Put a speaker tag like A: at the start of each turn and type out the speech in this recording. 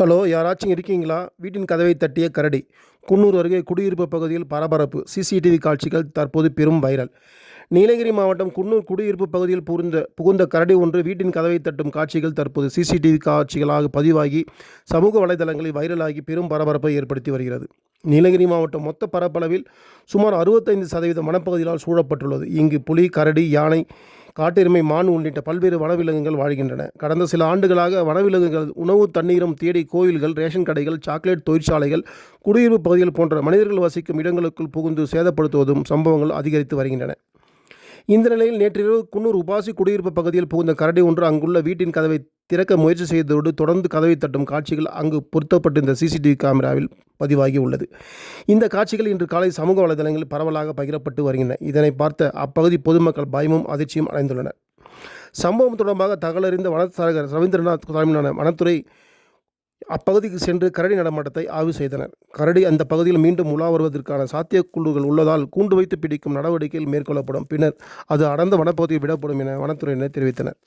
A: Hello யாராச்சும் இருக்கீங்களா? வீட்டின் கதவை தட்டிய கரடி. குன்னூர் அருகே குடியிருப்பு பகுதியில் பரபரப்பு. சிசிடிவி காட்சிகள் தற்போது பெரும் வைரல். நீலகிரி மாவட்டம் குன்னூர் குடியிருப்பு பகுதியில் புகுந்த புகுந்த கரடி ஒன்று வீட்டின் கதவை தட்டும் காட்சிகள் தற்போது சிசிடிவி காட்சிகளாக பதிவாகி சமூக வலைதளங்களில் வைரலாகி பெரும் பரபரப்பை ஏற்படுத்தி வருகிறது. நீலகிரி மாவட்டம் மொத்த பரப்பளவில் சுமார் அறுபத்தைந்து சதவீத வனப்பகுதிகளால் சூழப்பட்டுள்ளது. இங்கு புலி கரடி யானை காட்டெருமை மான் உள்ளிட்ட பல்வேறு வனவிலங்குகள் வாழ்கின்றன. கடந்த சில ஆண்டுகளாக வனவிலங்குகள் உணவு தண்ணீரும் தேடி கோயில்கள் ரேஷன் கடைகள் சாக்லேட் தொழிற்சாலைகள் குடியிருப்பு பகுதிகள் போன்ற மனிதர்கள் வசிக்கும் இடங்களுக்குள் புகுந்து சேதப்படுத்துவதும் சம்பவங்கள் அதிகரித்து வருகின்றன. இந்த நிலையில் நேற்றிரவு குன்னூர் உபாசி குடியிருப்பு பகுதியில் புகுந்த கரடி ஒன்று அங்குள்ள வீட்டின் கதவை திறக்க முயற்சி செய்ததோடு தொடர்ந்து கதவை தட்டும் காட்சிகள் அங்கு பொருத்தப்பட்டிருந்த சிசிடிவி கேமராவில் பதிவாகி உள்ளது இந்த காட்சிகள் இன்று காலை சமூக வலைதளங்களில் பரவலாக பகிரப்பட்டு வருகின்றன. இதனை பார்த்த அப்பகுதி பொதுமக்கள் பயமும் அதிர்ச்சியும் அடைந்துள்ளனர். சம்பவம் தொடர்பாக தகவலறிந்த வனத்தரகர் ரவீந்திரநாத் தலைமையிலான வனத்துறை அப்பகுதிக்கு சென்று கரடி நடமாட்டத்தை ஆய்வு செய்தனர். கரடி அந்த பகுதியில் மீண்டும் உலா வருவதற்கான சாத்தியக்கூறுகள் உள்ளதால் கூண்டு வைத்து பிடிக்கும் நடவடிக்கைகள் மேற்கொள்ளப்படும். பின்னர் அது அடர்ந்த வனப்பகுதியில் விடப்படும் என வனத்துறையினர் தெரிவித்தனர்.